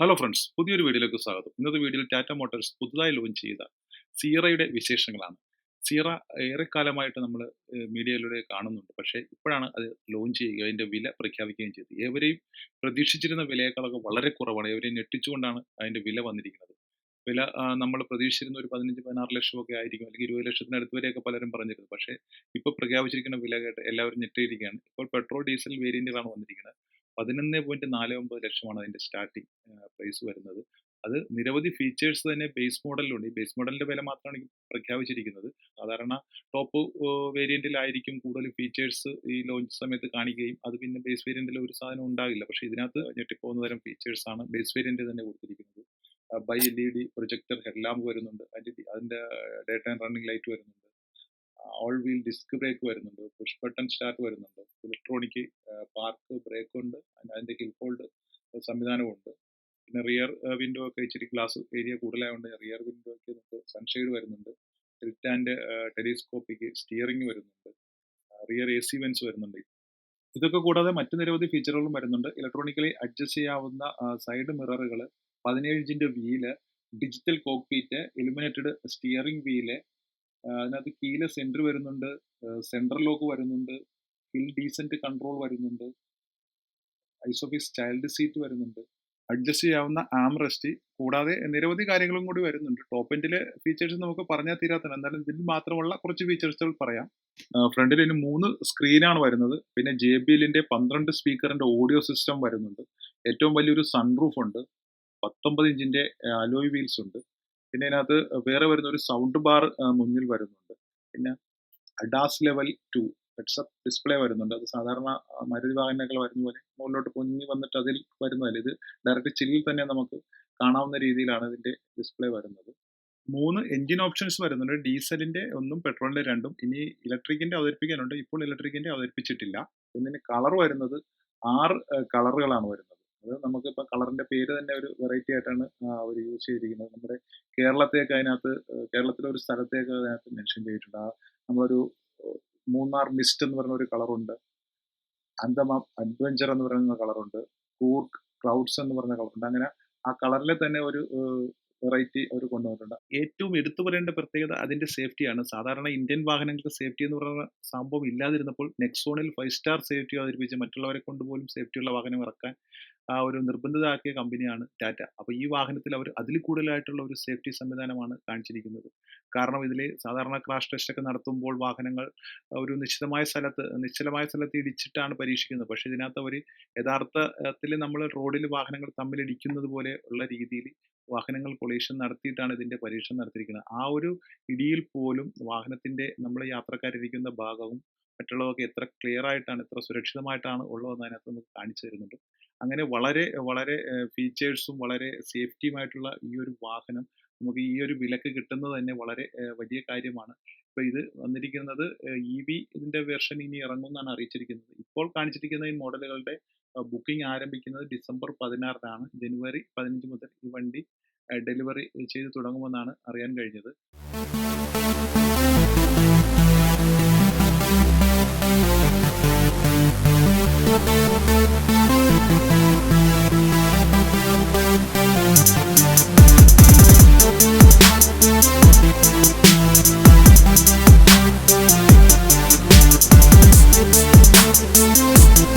Hello friends പുതിയൊരു വീഡിയോയിലേക്ക് സ്വാഗതം. ഇന്നത്തെ വീഡിയോയിൽ ടാറ്റ മോട്ടോഴ്സ് പുതുതായി ലോഞ്ച് ചെയ്ത സീറയുടെ വിശേഷങ്ങളാണ്. സീറ ഏറെക്കാലമായിട്ട് നമ്മൾ മീഡിയയിലൂടെ കാണുന്നുണ്ട്. പക്ഷേ ഇപ്പോഴാണ് അത് ലോഞ്ച് ചെയ്യുകയും അതിന്റെ വില പ്രഖ്യാപിക്കുകയും ചെയ്തത്. ഏവരെയും പ്രതീക്ഷിച്ചിരുന്ന വിലയേക്കാളൊക്കെ വളരെ കുറവാണ്. ഏവരെയും ഞെട്ടിച്ചുകൊണ്ടാണ് അതിന്റെ വില വന്നിരിക്കുന്നത്. വില നമ്മൾ പ്രതീക്ഷിച്ചിരുന്ന ഒരു പതിനഞ്ച് പതിനാറ് ലക്ഷമൊക്കെ ആയിരിക്കും അല്ലെങ്കിൽ ഇരുപത് ലക്ഷത്തിനടുത്ത് വരെയൊക്കെ പലരും പറഞ്ഞിരുന്നു പക്ഷേ ഇപ്പോൾ പ്രഖ്യാപിച്ചിരിക്കുന്ന വില കേട്ട് എല്ലാവരും ഞെട്ടിയിരിക്കുകയാണ്. ഇപ്പോൾ പെട്രോൾ ഡീസൽ വേരിയന്റുകളാണ് വന്നിരിക്കുന്നത്. പതിനൊന്ന് പോയിന്റ് നാല് ഒമ്പത് ലക്ഷമാണ് അതിന്റെ സ്റ്റാർട്ടിംഗ് പ്രൈസ് വരുന്നത്. അത് നിരവധി ഫീച്ചേഴ്സ് തന്നെ ബേസ് മോഡലിലുണ്ട് ഈ ബേസ് മോഡലിന്റെ വില മാത്രമാണ് പ്രഖ്യാപിച്ചിരിക്കുന്നത്. സാധാരണ ടോപ്പ് വേരിയന്റിലായിരിക്കും കൂടുതൽ ഫീച്ചേഴ്സ് ഈ ലോഞ്ച് സമയത്ത് കാണിക്കുകയും അത് പിന്നെ ബേസ് വേരിയന്റിൽ ഒരു സാധനം ഉണ്ടാകില്ല. പക്ഷെ ഇതിനകത്ത് ഞെട്ടിപ്പോകുന്ന തരം ഫീച്ചേഴ്സ് ആണ് ബേസ് വേരിയന്റ് തന്നെ കൊടുത്തിരിക്കുന്നത്. Bi L E D projector headlamp വരുന്നുണ്ട്. അതിന്റെ അതിന്റെ ഡേ ടൈം റണ്ണിംഗ് ലൈറ്റ് വരുന്നുണ്ട്. ഓൾ വീൽ ഡിസ്ക് ബ്രേക്ക് വരുന്നുണ്ട് പുഷ് ബട്ടൺ സ്റ്റാർട്ട് വരുന്നുണ്ട് ഇലക്ട്രോണിക് പാർക്ക് ബ്രേക്ക് ഉണ്ട് അതിന്റെ കിൽ ഹോൾഡ് സംവിധാനമുണ്ട് പിന്നെ റിയർ വിൻഡോ ഒക്കെ ഇച്ചിരി ഗ്ലാസ് ഏരിയ കൂടുതലായതുകൊണ്ട് റിയർ വിൻഡോയ്ക്ക് നമുക്ക് സൺഷെയ്ഡ് വരുന്നുണ്ട്. ടിൽറ്റ് ആൻഡ് ടെലിസ്കോപ്പിക്ക് സ്റ്റിയറിംഗ് വരുന്നുണ്ട്. റിയർ എ സി വെൻസ് വരുന്നുണ്ട്. ഇതൊക്കെ കൂടാതെ മറ്റു നിരവധി ഫീച്ചറുകളും വരുന്നുണ്ട്. ഇലക്ട്രോണിക്കലി അഡ്ജസ്റ്റ് ചെയ്യാവുന്ന സൈഡ് മിററുകൾ പതിനേഴ് ഇഞ്ചിന്റെ wheel digital cockpit illuminated steering wheel അതിനകത്ത് കീല സെന്റർ വരുന്നുണ്ട്. സെൻട്രൽ ലോക്ക് വരുന്നുണ്ട്. ഹിൽ ഡീസന്റ് കൺട്രോൾ വരുന്നുണ്ട്. ഐസോഫിസ് ചൈൽഡ് സീറ്റ് വരുന്നുണ്ട്. അഡ്ജസ്റ്റ് ചെയ്യാവുന്ന ആം റെസ്റ്റ് കൂടാതെ നിരവധി കാര്യങ്ങളും കൂടി വരുന്നുണ്ട്. ടോപ്പ് എൻഡിലെ ഫീച്ചേഴ്സ് നമുക്ക് പറഞ്ഞാൽ തീരാത്തതാണ്. എന്തായാലും ഇതിൽ മാത്രമുള്ള കുറച്ച് ഫീച്ചേഴ്സുകൾ പറയാം. ഫ്രണ്ടിൽ ഇനി മൂന്ന് സ്ക്രീനാണ് വരുന്നത്. പിന്നെ ജെ ബി എല്ലിന്റെ പന്ത്രണ്ട് സ്പീക്കറിന്റെ ഓഡിയോ സിസ്റ്റം വരുന്നുണ്ട്. ഏറ്റവും വലിയൊരു സൺറൂഫ് ഉണ്ട്. പത്തൊമ്പത് ഇഞ്ചിന്റെ അലോയ് വീൽസ് ഉണ്ട്. പിന്നെ അതിനകത്ത് വേറെ വരുന്ന ഒരു സൗണ്ട് ബാർ മുന്നിൽ വരുന്നുണ്ട്. പിന്നെ ADAS level two heads up display വരുന്നുണ്ട്. അത് സാധാരണ മരുതി വാഹനങ്ങൾ വരുന്ന പോലെ മുകളിലോട്ട് പൊങ്ങി വന്നിട്ട് അതിൽ വരുന്നതല്ല? ഇത് ഡയറക്റ്റ് ചില്ലിൽ തന്നെ നമുക്ക് കാണാവുന്ന രീതിയിലാണ് ഇതിന്റെ ഡിസ്പ്ലേ വരുന്നത്. മൂന്ന് എഞ്ചിൻ ഓപ്ഷൻസ് വരുന്നുണ്ട്. ഡീസലിന്റെ ഒന്നും പെട്രോളിന്റെ രണ്ടും. ഇനി ഇലക്ട്രിക്കിന്റെ അവതരിപ്പിക്കാനുണ്ട്. ഇപ്പോൾ ഇലക്ട്രിക്കിന്റെ അവതരിപ്പിച്ചിട്ടില്ല. പിന്നെ കളർ വരുന്നത് ആറ് കളറുകളാണ് വരുന്നത്. അത് നമുക്കിപ്പോൾ കളറിന്റെ പേര് തന്നെ ഒരു വെറൈറ്റി ആയിട്ടാണ് അവർ യൂസ് ചെയ്തിരിക്കുന്നത്. നമ്മുടെ കേരളത്തേക്ക് അതിനകത്ത് കേരളത്തിലെ ഒരു സ്ഥലത്തേക്ക് അതിനകത്ത് മെൻഷൻ ചെയ്തിട്ടുണ്ട്. ആ നമ്മളൊരു മൂന്നാർ മിസ്റ്റ് എന്ന് പറയുന്ന ഒരു കളറുണ്ട്. അന്തമാം അഡ്വഞ്ചർ എന്ന് പറയുന്ന കളറുണ്ട്. കൂർക്ക് ക്ലൗഡ്സ് എന്ന് പറഞ്ഞ കളറുണ്ട്. അങ്ങനെ ആ കളറിൽ തന്നെ ഒരു വെറൈറ്റി അവർ കൊണ്ടുവന്നിട്ടുണ്ട്. ഏറ്റവും എടുത്തു പറയേണ്ട പ്രത്യേകത അതിന്റെ സേഫ്റ്റിയാണ് സാധാരണ ഇന്ത്യൻ വാഹനങ്ങൾക്ക് സേഫ്റ്റി എന്ന് പറയുന്ന സംഭവം ഇല്ലാതിരുന്നപ്പോൾ നെക്സോണിൽ ഫൈവ് സ്റ്റാർ സേഫ്റ്റി അവതരിപ്പിച്ച് മറ്റുള്ളവരെ കൊണ്ടുപോലും സേഫ്റ്റിയുള്ള വാഹനം ഇറക്കാൻ ആ ഒരു നിർബന്ധിതമാക്കിയ കമ്പനിയാണ് ടാറ്റ. അപ്പോൾ ഈ വാഹനത്തിൽ അവർ അതിൽ കൂടുതലായിട്ടുള്ള ഒരു സേഫ്റ്റി സംവിധാനമാണ് കാണിച്ചിരിക്കുന്നത്. കാരണം ഇതിൽ സാധാരണ ക്രാഷ് ടെസ്റ്റ് ഒക്കെ നടത്തുമ്പോൾ വാഹനങ്ങൾ ഒരു നിശ്ചിതമായ സ്ഥലത്ത് നിശ്ചലമായ സ്ഥലത്ത് ഇടിച്ചിട്ടാണ് പരീക്ഷിക്കുന്നത്. പക്ഷേ ഇതിനകത്ത് അവർ യഥാർത്ഥത്തിൽ നമ്മൾ റോഡിൽ വാഹനങ്ങൾ തമ്മിൽ ഇടിക്കുന്നത് പോലെ ഉള്ള രീതിയിൽ വാഹനങ്ങൾ കൊളീഷൻ നടത്തിയിട്ടാണ് ഇതിന്റെ പരീക്ഷണം നടത്തിയിരിക്കുന്നത്. ആ ഒരു ഇടിയിൽ പോലും വാഹനത്തിന്റെ നമ്മൾ യാത്രക്കാരിരിക്കുന്ന ഭാഗവും മറ്റുള്ളതൊക്കെ എത്ര ക്ലിയർ ആയിട്ടാണ് എത്ര സുരക്ഷിതമായിട്ടാണ് ഉള്ളതെന്ന് അതിനകത്ത് നമുക്ക് കാണിച്ചു തരുന്നുണ്ട്. അങ്ങനെ വളരെ വളരെ ഫീച്ചേഴ്സും വളരെ സേഫ്റ്റിയുമായിട്ടുള്ള ഈ ഒരു വാഹനം നമുക്ക് ഈ ഒരു വിലക്ക് കിട്ടുന്നത് തന്നെ വളരെ വലിയ കാര്യമാണ്. ഇപ്പൊ ഇത് വന്നിരിക്കുന്നത് ഇ വി ഇതിന്റെ വെർഷൻ ഇനി ഇറങ്ങുമെന്നാണ് അറിയിച്ചിരിക്കുന്നത്. ഇപ്പോൾ കാണിച്ചിരിക്കുന്ന ഈ മോഡലുകളുടെ ബുക്കിംഗ് ആരംഭിക്കുന്നത് ഡിസംബർ പതിനാറിനാണ്. ജനുവരി പതിനഞ്ച് മുതൽ ഈ വണ്ടി ഡെലിവറി ചെയ്ത് തുടങ്ങുമെന്നാണ് അറിയാൻ കഴിഞ്ഞത്.